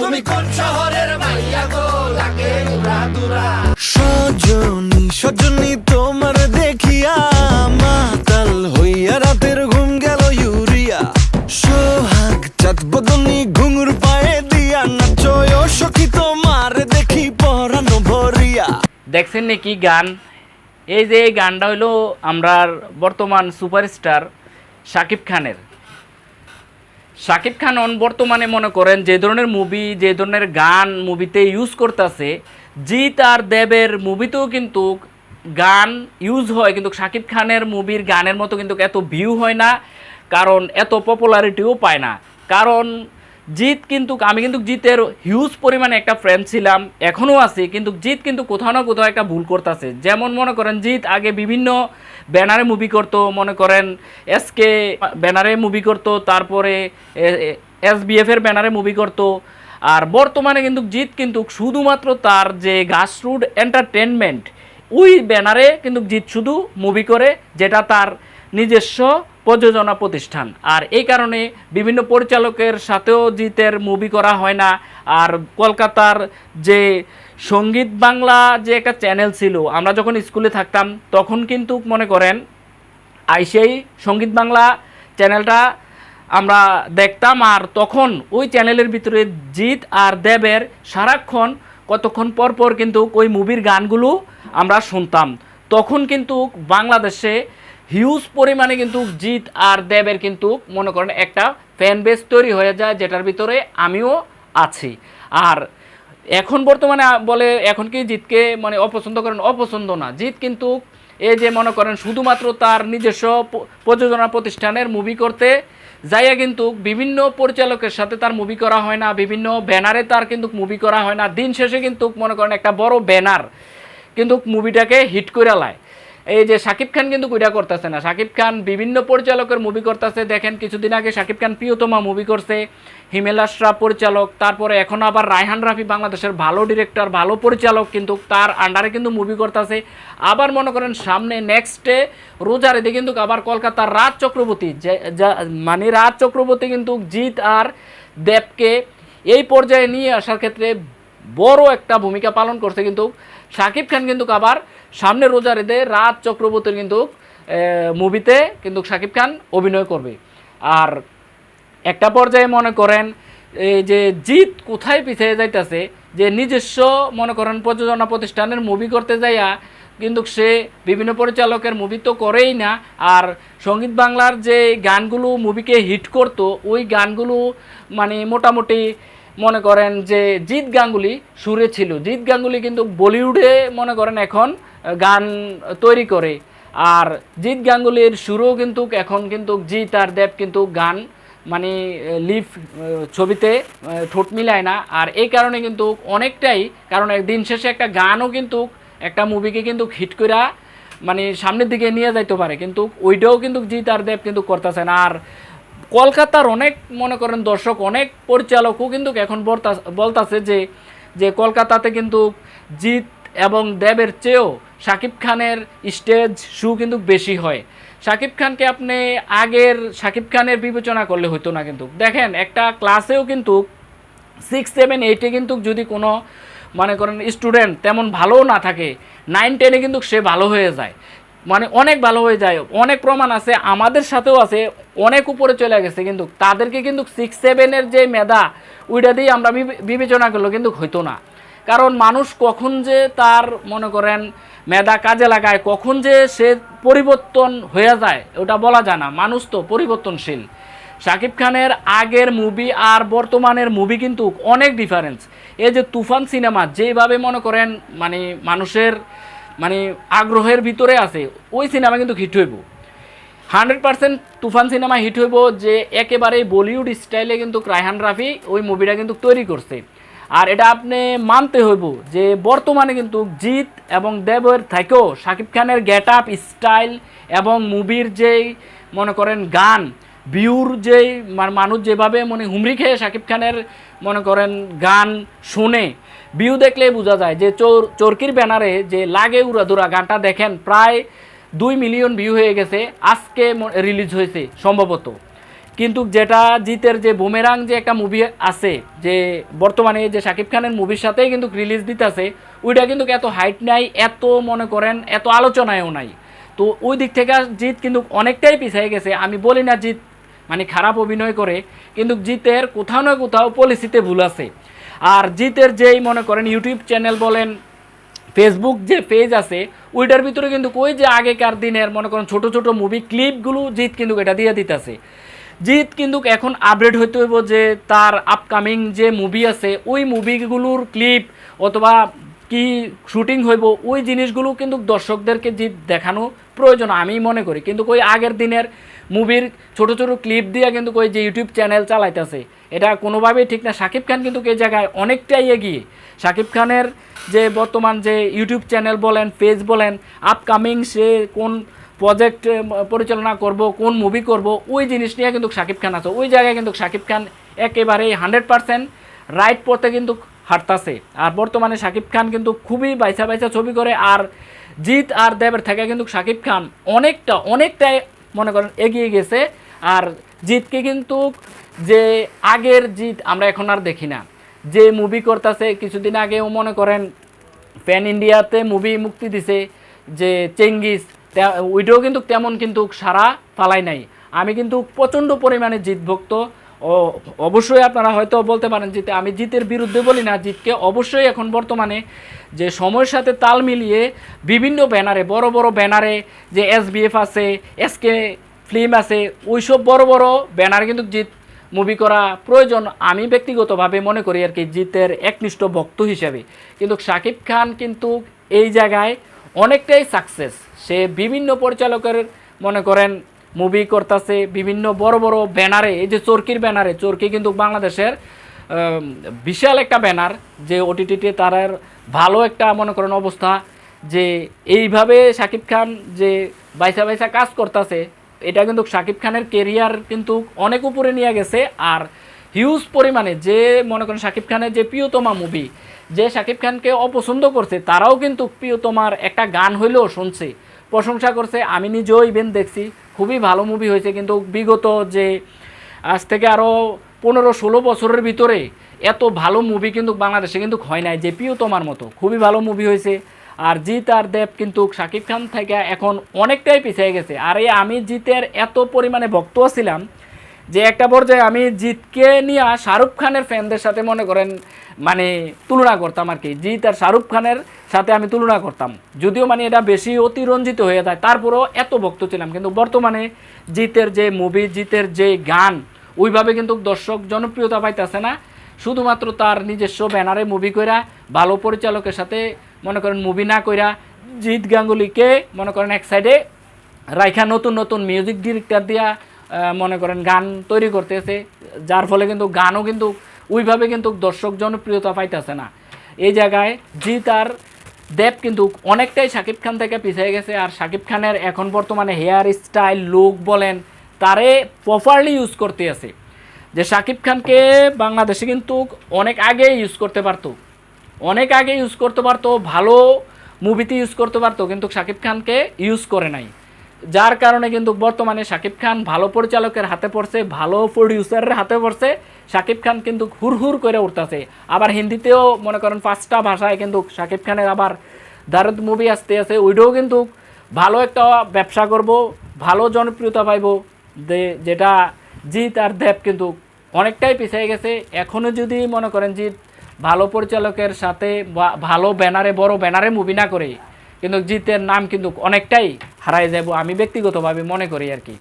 তুমি কোন শহরের মাইয়া গো? লাগে উড়া দুরা। সজনী সজনী তোমার দেখিয়া মাতাল হইয়া রাতের ঘুম গেল ইউরিয়া। সোহাগ চাঁদ বদনি ঘুঙুর পায়ে দিয়া নাচয় ও সখী তোমার দেখি পরানো ভরিয়া। দেখছেন নাকি গান? এই যে এই গানটা হইল আমরার বর্তমান সুপারস্টার শাকিব খানের। শাকিব খান অন বর্তমানে মনে করেন যে ধরনের মুভি যে ধরনের গান মুভিতে ইউজ করতেছে, জিৎ আর দেবের মুভিতেও কিন্তু গান ইউজ হয়, কিন্তু শাকিব খানের মুভির গানের মতো কিন্তু এত ভিউ হয় না, কারণ এত পপুলারিটিও পায় না। কারণ জিৎ কিন্তু, আমি কিন্তু জিতের হিউজ পরিমাণে একটা ফ্রেন্ড ছিলাম, এখনও আছি, কিন্তু জিৎ কিন্তু কোথাও না কোথাও একটা ভুল করতেছে। যেমন মনে করেন, জিৎ আগে বিভিন্ন ব্যানারে মুভি করতো, মনে করেন এসকে ব্যানারে মুভি করতো, তারপরে এস এর ব্যানারে মুভি করতো। আর বর্তমানে কিন্তু জিৎ কিন্তু শুধুমাত্র তার যে গাছরুট এন্টারটেনমেন্ট ওই ব্যানারে কিন্তু জিত শুধু মুভি করে, যেটা তার নিজস্ব প্রযোজনা প্রতিষ্ঠান। আর এই কারণে বিভিন্ন পরিচালকের সাথেও জিতের মুভি করা হয় না। আর কলকাতার যে সংগীত বাংলা যে একটা চ্যানেল ছিল, আমরা যখন স্কুলে থাকতাম, তখন কিন্তু মনে করেন আইসেই সংগীত বাংলা চ্যানেলটা আমরা দেখতাম। আর তখন ওই চ্যানেলের ভিতরে জিৎ আর দেবের সারাক্ষণ, কতক্ষণ পর পর কিন্তু ওই মুভির গানগুলো আমরা শুনতাম। তখন কিন্তু বাংলাদেশে হিউজ পরিমাণে কিন্তু জিৎ আর দেবের কিন্তু মনে করেন একটা ফ্যান বেস তৈরি হয়ে যায়, যেটার ভিতরে আমিও আছি। আর এখন বর্তমানে বলে এখন কি জিতকে মানে অপছন্দ করেন? অপছন্দ না। জিত কিন্তু এই যে মনে করেন শুধুমাত্র তার নিজস্ব প্রযোজনা প্রতিষ্ঠানের মুভি করতে যাইয়া কিন্তু বিভিন্ন পরিচালকের সাথে তার মুভি করা হয় না, বিভিন্ন ব্যানারে তার কিন্তু মুভি করা হয় না। দিন শেষে কিন্তু মনে করেন একটা বড় ব্যানার কিন্তু মুভিটাকে হিট করে লায়। এই যে শাকিব খান কিন্তু কইটা করতেছে না। শাকিব খান বিভিন্ন পরিচালকের মুভি করতেছে। দেখেন কিছুদিন আগে শাকিব খান প্রিয়তমা মুভি করছে। হিমেল পরিচালক, তারপরে এখন আবার রায়হান রাফি বাংলাদেশের ভালো ডিরেক্টর ভালো পরিচালক কিন্তু তার আন্ডারে কিন্তু মুভি করতেছে। আবার মনে করেন সামনে নেক্সটে রোজার এদিকে কিন্তু আবার কলকাতার রাজ চক্রবর্তী মানে রাজ চক্রবর্তী কিন্তু জিৎ আর দেবকে এই পর্যায়ে নিয়ে আসার ক্ষেত্রে বড় একটা ভূমিকা পালন করছে কিন্তু শাকিব খান কিন্তু আবার সামনে রোজার ঈদে রাজ চক্রবর্তীর কিন্তু মুভিতে কিন্তু শাকিব খান অভিনয় করবে। আর একটা পর্যায়ে মনে করেন এই যে জিৎ কোথায় পিছিয়ে যাইতেছে, যে নিজস্ব মনে করেন প্রযোজনা প্রতিষ্ঠানের মুভি করতে যাইয়া কিন্তু সে বিভিন্ন পরিচালকের মুভি তো করেই না। আর সংগীত বাংলার যে গানগুলো মুভিকে হিট করতো, ওই গানগুলো মানে মোটামুটি মনে করেন যে জিৎ গাঙ্গুলি সুরে ছিল। জিৎ গাঙ্গুলি কিন্তু বলিউডে মনে করেন এখন গান তৈরি করে। আর জিৎ গাঙ্গুলির সুরও কিন্তু এখন কিন্তু জিৎ আর দেব কিন্তু গান মানে লিভ ছবিতে ঠোঁট মিলায় না। আর এই কারণে কিন্তু অনেকটাই, কারণ দিন শেষে একটা গানও কিন্তু, একটা মুভিকে কিন্তু হিট করা মানে সামনের দিকে নিয়ে যাইতে পারে। কিন্তু ওইটাও কিন্তু জিৎ আর দেব কিন্তু করতেছে না আর কলকাতার অনেক, মনে করেন, দর্শক অনেক পরিচালকও কিন্তু এখন বলতা- বলতাছে যে যে কলকাতাতে কিন্তু জিৎ এবং দেবের চেয়েও শাকিব খানের স্টেজ শু কিন্তু বেশি হয়। শাকিব খানকে আপনি আগের শাকিব খানের বিবেচনা করলে হতো না কিন্তু। দেখেন, একটা ক্লাসেও কিন্তু সিক্স সেভেন এইটে কিন্তু যদি কোনো, মনে করেন স্টুডেন্ট তেমন ভালোও না থাকে নাইন টেনে কিন্তু সে ভালো হয়ে যায়। মানে অনেক ভালো হয়ে যায়। অনেক প্রমাণ আছে, আমাদের সাথেও আছে, অনেক উপরে চলে গেছে কিন্তু তাদেরকে কিন্তু সিক্স সেভেনের যে মেধা, ওইটা দিয়ে আমরা বিবে- বিবেচনা করল কিন্তু হইতো না। কারণ মানুষ কখন যে তার, মনে করেন, মেধা কাজে লাগায়, কখন যে সে পরিবর্তন হয়ে যায়, ওটা বলা যায় না। মানুষ তো পরিবর্তনশীল। শাকিব খানের আগের মুভি আর বর্তমানের মুভি কিন্তু অনেক ডিফারেন্স এই যে তুফান সিনেমা যেভাবে মনে করেন মানে মানুষের মানে আগ্রহের ভিতরে আছে, ওই সিনেমা কিন্তু হিট হইব। হান্ড্রেড পার্সেন্ট তুফান সিনেমা হিট হইব যে একেবারে বলিউড স্টাইলে কিন্তু রায়হান রাফি ওই মুভিটা কিন্তু তৈরি করছে। আর এটা আপনি মানতে হইব যে বর্তমানে কিন্তু জিৎ এবং দেবের থেকেও শাকিব খানের গেট আপ স্টাইল এবং মুভির যেই, মনে করেন, গান, বিউর যেই মা- মানুষ যেভাবে মানে হুমড়ি খেয়ে শাকিব খানের, মনে করেন, গান শুনে বিউ দেখলেই বোঝা যায় যে চোর, চরকির ব্যানারে যে লাগে উড়াদুরা গানটা দেখেন, প্রায় দুই মিলিয়ন ভিউ হয়ে গেছে, আজকে রিলিজ হয়েছে, সম্ভবত। কিন্তু যেটা জিতের যে বুমেরাং যে একটা মুভি আছে, যে বর্তমানে যে শাকিব খানের মুভির সাথেই কিন্তু রিলিজ দিতেছে, ওইটা কিন্তু এত হাইট নাই, এত মনে করেন, এত আলোচনায়ও নাই। তো ওই দিক থেকে জিত কিন্তু অনেকটাই পিছিয়ে গেছে, আমি বলি না জিত মানে খারাপ অভিনয় করে, কিন্তু জিতের কোথাও না কোথাও পলিসিতে ভুল আছে। আর জিতের যেই মনে করেন ইউটিউব চ্যানেল বলেন ফেসবুক যে পেজ আছে, ওইটার ভিতরে কিন্তু ওই যে আগেকার দিনের মনে করেন ছোট ছোট মুভি ক্লিপগুলো জিত কিন্তু এটা দিয়ে দিতেছে। জিত কিন্তু এখন আপডেট হইতে হইব যে তার আপকামিং যে মুভি আছে, ওই মুভিগুলোর ক্লিপ অথবা কি শুটিং হইব, ওই জিনিসগুলো কিন্তু দর্শকদেরকে জিত দেখানো প্রয়োজন, আমি মনে করি। কিন্তু ওই আগের দিনের মুভির ছোট ছোট ক্লিপ দিয়ে কিন্তু ওই যে ইউটিউব চ্যানেল চালাইতেছে। এটা কোনোভাবেই ঠিক না। শাকিব খান কিন্তু এই জায়গায় অনেকটাই এগিয়ে। শাকিব খানের যে বর্তমান যে ইউটিউব চ্যানেল বলেন পেজ বলেন আপকামিং সে কোন প্রজেক্ট পরিচালনা করব, কোন মুভি করব, ওই জিনিস নিয়ে কিন্তু শাকিব খান আছে। ওই জায়গায় কিন্তু শাকিব খান একেবারেই হান্ড্রেড পার্সেন্ট রাইট পথে কিন্তু হাঁটতাছে। আর বর্তমানে শাকিব খান কিন্তু খুবই বাইসা বাইসা ছবি করে। আর জিৎ আর দেবের থেকে কিন্তু শাকিব খান অনেকটা, অনেকটাই মনে করেন এগিয়ে গেছে। আর জিতকে কিন্তু যে আগের জিত আমরা এখন আর দেখি না। যে মুভি করতেছে, কিছুদিন আগেও মনে করেন প্যান ইন্ডিয়াতে মুভি মুক্তি দিছে, যে চেঙ্গিস ওইটাও কিন্তু তেমন কিন্তু সারা ফালাই নাই। আমি কিন্তু প্রচণ্ড পরিমাণে জিত ভক্ত ও অবশ্যই আপনারা হয়তো বলতে পারেন জিতে আমি জিতের বিরুদ্ধে বলি না, জিতকে অবশ্যই এখন বর্তমানে যে সময়ের সাথে তাল মিলিয়ে বিভিন্ন ব্যানারে, বড় বড় ব্যানারে যে এসবিএফ আছে এসকে ফিল্ম আছে, ওইসব বড় বড় ব্যানারে কিন্তু জিত মুভি করা প্রয়োজন আমি ব্যক্তিগতভাবে মনে করি আর কি জিতের একনিষ্ঠ ভক্ত হিসেবে। কিন্তু শাকিব খান কিন্তু এই জায়গায় অনেকটাই সাকসেস সে বিভিন্ন পরিচালকের মনে করেন মুভি করতেছে, বিভিন্ন বড় বড় ব্যানারে, এই যে চরকির ব্যানারে, চরকি কিন্তু বাংলাদেশের বিশাল একটা ব্যানার যে ওটিটিতে তার ভালো একটা মনে করেন অবস্থা যে এইভাবে শাকিব খান যে বাইসা বাইসা কাজ করতেছে, এটা কিন্তু শাকিব খানের কেরিয়ার কিন্তু অনেক উপরে নিয়ে গেছে। আর হিউজ পরিমাণে যে মনে করেন শাকিব খানের যে প্রিয়তমা মুভি যে শাকিব খানকে অপছন্দ করছে, তারাও কিন্তু প্রিয়তমার একটা গান হইলেও শুনছে, প্রশংসা করছে। আমি নিজেও ইভেন্ট দেখছি, খুবই ভালো মুভি হয়েছে। কিন্তু বিগত যে আজ থেকে আরও পনেরো ষোলো বছরের ভিতরে এত ভালো মুভি কিন্তু বাংলাদেশে কিন্তু হয় নাই, যে পিও তোমার মতো। খুবই ভালো মুভি হয়েছে। আর জিৎ আর দেব কিন্তু শাকিব খান থেকে এখন অনেকটাই পিছিয়ে গেছে। আর এই আমি জিতের এত পরিমাণে ভক্ত ছিলাম যে একটা পর্যায়ে আমি জিতকে নিয়ে শাহরুখ খানের ফ্যানদের সাথে মনে করেন মানে তুলনা করতাম আর কি। জিৎ আর শাহরুখ খানের সাথে আমি তুলনা করতাম। যদিও মানে এটা বেশি অতিরঞ্জিত হয়ে যায়, তারপরেও এত ভক্ত ছিলাম। কিন্তু বর্তমানে জিতের যে মুভি জিতের যে গান ওইভাবে কিন্তু দর্শক জনপ্রিয়তা পাইতেছে না। শুধুমাত্র তার নিজস্ব ব্যানারে মুভি কইরা, ভালো পরিচালকের সাথে মনে করেন মুভি না কইরা জিৎ গাঙ্গুলিকে মনে করেন এক সাইডে রাইখা নতুন নতুন মিউজিক ডিরেক্টর দিয়া মনে করেন গান তৈরি করতেছে। যার ফলে কিন্তু গানও কিন্তু ওইভাবে কিন্তু দর্শক জনপ্রিয়তা পাইতেছে না। এই জায়গায় জিৎ আর দেব কিন্তু অনেকটাই শাকিব খান থেকে পিছিয়ে গেছে। আর শাকিব খানের এখন বর্তমানে হেয়ার স্টাইল লুক বলেন তারে প্রপারলি ইউজ করতে আছে। যে শাকিব খানকে বাংলাদেশে কিন্তু অনেক আগে ইউজ করতে পারতো। অনেক আগে ইউজ করতে পারতো, ভালো মুভিতে ইউজ করতে পারতো, কিন্তু শাকিব খানকে ইউজ করে নাই। যার কারণে কিন্তু বর্তমানে শাকিব খান ভালো পরিচালকের হাতে পড়ছে, ভালো প্রডিউসারের হাতে পড়ছে। শাকিব খান কিন্তু হুর হুর করে উঠতেছে। আবার হিন্দিতেও মনে করেন পাঁচটা ভাষায় কিন্তু শাকিব খানের আবার দারদ মুভি আসতে আছে। ওইটাও কিন্তু ভালো একটা ব্যবসা করব, ভালো জনপ্রিয়তা পাইব। যেটা জিৎ আর দেব কিন্তু অনেকটাই পিছিয়ে গেছে। এখনও যদি মনে করেন জিৎ ভালো পরিচালকের সাথে ভালো ব্যানারে, বড় ব্যানারে মুভি না করে, কিন্তু জিতের নাম কিন্তু অনেকটাই হারায় যাব আমি ব্যক্তিগতভাবে মনে করি আর কি।